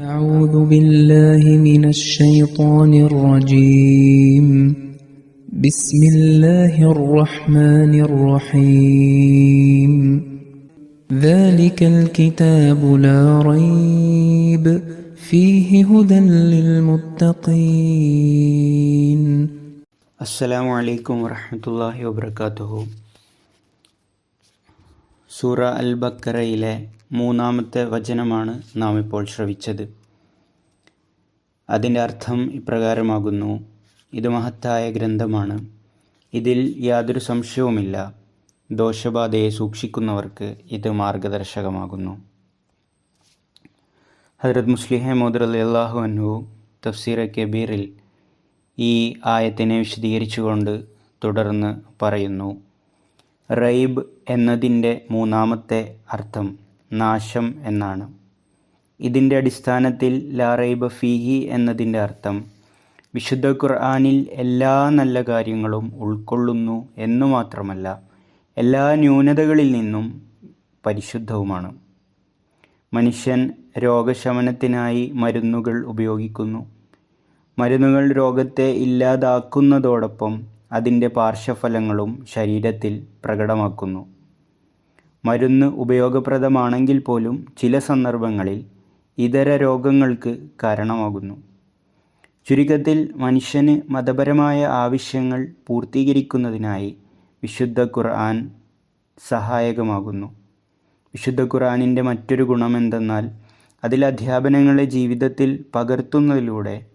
أعوذ بالله من الشيطان الرجيم. بسم الله الرحمن الرحيم. ذلك الكتاب لا ريب فيه هدى للمتقين. السلام عليكم ورحمة الله وبركاته. സൂറ അൽ ബക്കറയിലെ മൂന്നാമത്തെ വചനമാണ് നാം ഇപ്പോൾ ശ്രവിച്ചത്. അതിന്റെ അർത്ഥം ഇപ്രകാരമാകുന്നു. ഇത് മഹത്തായ ഗ്രന്ഥമാണ്. ഇതിൽ യാതൊരു സംശയവുമില്ല. ദോഷബാധയെ സൂക്ഷിക്കുന്നവർക്ക് ഇത് മാർഗദർശകമാകുന്നു. ഹജരത് മുസ്ലിഹെ മോദർ അള്ളാഹു അൻഹു തഫ്സീർ കബീറിൽ ഈ ആയത്തിനെ വിശദീകരിച്ചുകൊണ്ട് തുടർന്ന് പറയുന്നു. റൈബ് എന്നതിന്റെ മൂന്നാമത്തെ അർത്ഥം നാശം എന്നാണ്. ഇതിന്റെ അടിസ്ഥാനത്തിൽ ലാ റൈബ ഫീഹി എന്നതിന്റെ അർത്ഥം വിശുദ്ധ ഖുർആാനിൽ എല്ലാ നല്ല കാര്യങ്ങളും ഉൾക്കൊള്ളുന്നു എന്ന് മാത്രമല്ല എല്ലാ ന്യൂനതകളിൽ നിന്നും പരിശുദ്ധവുമാണ്. മനുഷ്യൻ രോഗശമനത്തിനായി മരുന്നുകൾ ഉപയോഗിക്കുന്നു. മരുന്നുകൾ രോഗത്തെ ഇല്ലാതാക്കുന്നതോടൊപ്പം അതിന്റെ പാർശ്വഫലങ്ങളും ശരീരത്തിൽ പ്രകടമാക്കുന്നു. മരുന്ന് ഉപയോഗപ്രദമാണെങ്കിൽ പോലും ചില സന്ദർഭങ്ങളിൽ ഇതര രോഗങ്ങൾക്ക് കാരണമാകുന്നു. ചുരുക്കത്തിൽ മനുഷ്യന് മതപരമായ ആവശ്യങ്ങൾ പൂർത്തീകരിക്കുന്നതിനായി വിശുദ്ധ ഖുർആൻ സഹായകമാകുന്നു. വിശുദ്ധ ഖുർആാനിന്റെ മറ്റൊരു ഗുണമെന്തെന്നാൽ അതിൽ അധ്യാപനങ്ങളെ ജീവിതത്തിൽ പകർത്തുന്നതിലൂടെ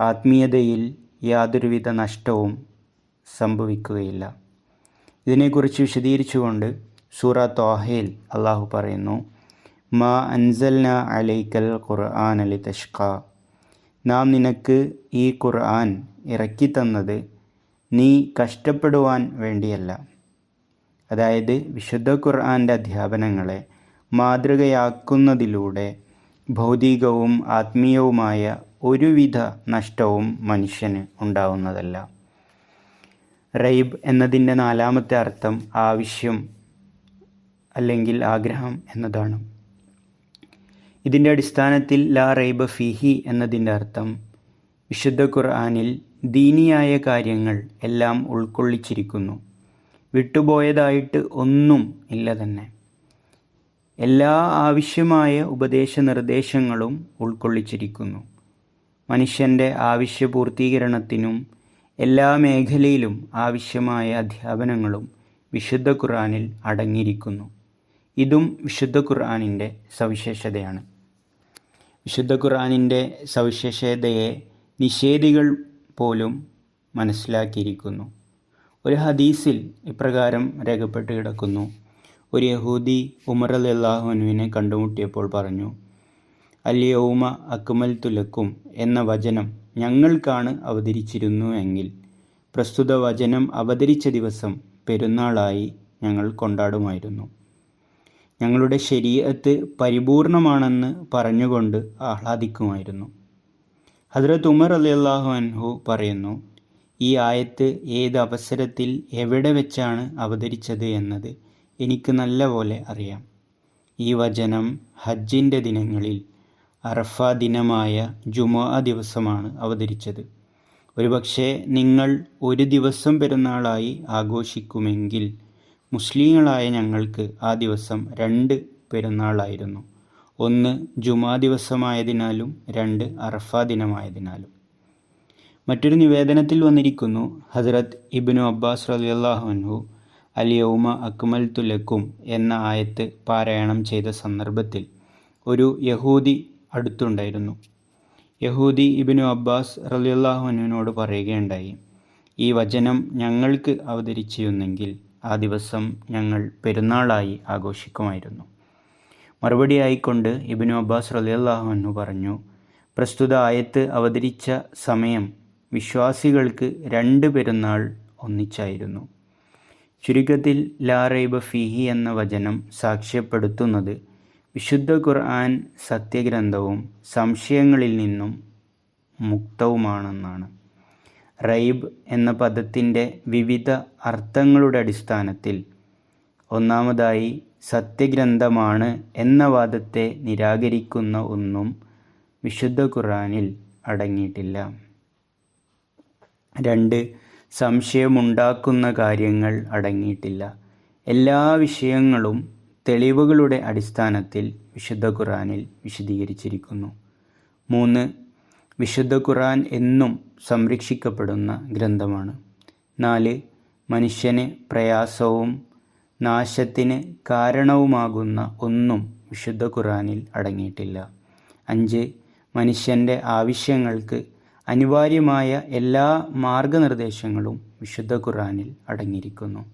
ആത്മീയതയിൽ യാതൊരുവിധ നഷ്ടവും സംഭവിക്കുകയില്ല. ഇതിനെക്കുറിച്ച് വിശദീകരിച്ചുകൊണ്ട് സൂറ തോഹയിൽ അള്ളാഹു പറയുന്നു മാ അൻസൽന അലൈക്കൽ ഖുർആൻ അലി തഷ്ക നാം നിനക്ക് ഈ ഖുർആൻ ഇറക്കി തന്നത് നീ കഷ്ടപ്പെടുവാൻ വേണ്ടിയല്ല. അതായത് വിശുദ്ധ ഖുർആന്റെ അധ്യാപനങ്ങളെ മാതൃകയാക്കുന്നതിലൂടെ ഭൗതികവും ആത്മീയവുമായ ഒരുവിധ നഷ്ടവും മനുഷ്യന് ഉണ്ടാവുന്നതല്ല. റൈബ് എന്നതിന്റെ നാലാമത്തെ അർത്ഥം ആവശ്യം അല്ലെങ്കിൽ ആഗ്രഹം എന്നതാണ്. ഇതിന്റെ അടിസ്ഥാനത്തിൽ ലാ റൈബ ഫിഹി എന്നതിന്റെ അർത്ഥം വിശുദ്ധ ഖുർആാനിൽ ദീനിയായ കാര്യങ്ങൾ എല്ലാം ഉൾക്കൊള്ളിച്ചിരിക്കുന്നു. വിട്ടുപോയതായിട്ട് ഒന്നും ഇല്ല തന്നെ. എല്ലാ ആവശ്യമായ ഉപദേശ നിർദ്ദേശങ്ങളും ഉൾക്കൊള്ളിച്ചിരിക്കുന്നു. മനുഷ്യന്റെ ആവശ്യ പൂർത്തീകരണത്തിനും എല്ലാ മേഖലയിലും ആവശ്യമായ അധ്യാപനങ്ങളും വിശുദ്ധ ഖുർആാനിൽ അടങ്ങിയിരിക്കുന്നു. ഇതും വിശുദ്ധ ഖുർആാനിന്റെ സവിശേഷതയാണ്. വിശുദ്ധ ഖുർആാനിന്റെ സവിശേഷതയെ നിഷേധികൾ പോലും മനസ്സിലാക്കിയിരിക്കുന്നു. ഒരു ഹദീസിൽ ഇപ്രകാരം രേഖപ്പെട്ട് കിടക്കുന്നു. ഒരു യഹൂദി ഉമർ അലി അള്ളാഹുനുവിനെ കണ്ടുമുട്ടിയപ്പോൾ പറഞ്ഞു അല്യൗമ അക്മൽ തുലക്കും എന്ന വചനം ഞങ്ങൾക്കാണ് അവതരിച്ചിരുന്നു എങ്കിൽ. പ്രസ്തുത വചനം അവതരിച്ച ദിവസം പെരുന്നാളായി ഞങ്ങൾ കൊണ്ടാടുമായിരുന്നു. ഞങ്ങളുടെ ശരീരത്ത് പരിപൂർണമാണെന്ന് പറഞ്ഞുകൊണ്ട് ആഹ്ലാദിക്കുമായിരുന്നു. ഹജ്രത് ഉമർ അലി അള്ളാഹു അൻഹു പറയുന്നു ഈ ആയത്ത് ഏത് അവസരത്തിൽ എവിടെ വെച്ചാണ് അവതരിച്ചത് എന്നത് എനിക്ക് നല്ല പോലെ അറിയാം. ഈ വചനം ഹജ്ജിന്റെ ദിനങ്ങളിൽ അറഫ ദിനമായ ജുമാ ദിവസമാണ് അവതരിച്ചത്. ഒരുപക്ഷെ നിങ്ങൾ ഒരു ദിവസം പെരുന്നാളായി ആഘോഷിക്കുമെങ്കിൽ മുസ്ലിങ്ങളായ ഞങ്ങൾക്ക് ആ ദിവസം രണ്ട് പെരുന്നാളായിരുന്നു. ഒന്ന് ജുമാ ദിവസമായതിനാലും രണ്ട് അറഫ ദിനമായതിനാലും. മറ്റൊരു നിവേദനത്തിൽ വന്നിരിക്കുന്നു ഹസ്രത് ഇബ്നു അബ്ബാസ് റലിയല്ലാഹു അൻഹു അലിയൗമ അക്മൽ തുലക്കും എന്ന ആയത്ത് പാരായണം ചെയ്ത സന്ദർഭത്തിൽ ഒരു യഹൂദി അടുത്തുണ്ടായിരുന്നു. യഹൂദി ഇബിനു അബ്ബാസ് റലിയുള്ളാഹുനോട് പറയുകയുണ്ടായി ഈ വചനം ഞങ്ങൾക്ക് അവതരിച്ചിരുന്നെങ്കിൽ ആ ദിവസം ഞങ്ങൾ പെരുന്നാളായി ആഘോഷിക്കുമായിരുന്നു. മറുപടി ആയിക്കൊണ്ട് ഇബിനു അബ്ബാസ് റലിയല്ലാഹുനു പറഞ്ഞു പ്രസ്തുത ആയത്ത് അവതരിച്ച സമയം വിശ്വാസികൾക്ക് രണ്ട് പെരുന്നാൾ ഒന്നിച്ചായിരുന്നു. ചുരുക്കത്തിൽ ലാറൈബ ഫിഹി എന്ന വചനം സാക്ഷ്യപ്പെടുത്തുന്നത് വിശുദ്ധ ഖുർആൻ സത്യഗ്രന്ഥവും സംശയങ്ങളിൽ നിന്നും മുക്തവുമാണെന്നാണ്. റൈബ് എന്ന പദത്തിന്റെ വിവിധ അർത്ഥങ്ങളുടെ അടിസ്ഥാനത്തിൽ ഒന്നാമതായി സത്യഗ്രന്ഥമാണ് എന്ന വാദത്തെ നിരാകരിക്കുന്ന ഒന്നും വിശുദ്ധ ഖുർആനിൽ അടങ്ങിയിട്ടില്ല. രണ്ട് സംശയമുണ്ടാക്കുന്ന കാര്യങ്ങൾ അടങ്ങിയിട്ടില്ല. എല്ലാ വിഷയങ്ങളും തെളിവുകളുടെ അടിസ്ഥാനത്തിൽ വിശുദ്ധ ഖുറാനിൽ വിശദീകരിച്ചിരിക്കുന്നു. മൂന്ന് വിശുദ്ധ ഖുറാൻ എന്നും സംരക്ഷിക്കപ്പെടുന്ന ഗ്രന്ഥമാണ്. നാല് മനുഷ്യന് പ്രയാസവും നാശത്തിന് കാരണവുമാകുന്ന ഒന്നും വിശുദ്ധ ഖുറാനിൽ അടങ്ങിയിട്ടില്ല. അഞ്ച് മനുഷ്യന്റെ ആവശ്യങ്ങൾക്ക് അനിവാര്യമായ എല്ലാ മാർഗനിർദ്ദേശങ്ങളും വിശുദ്ധ ഖുറാനിൽ അടങ്ങിയിരിക്കുന്നു.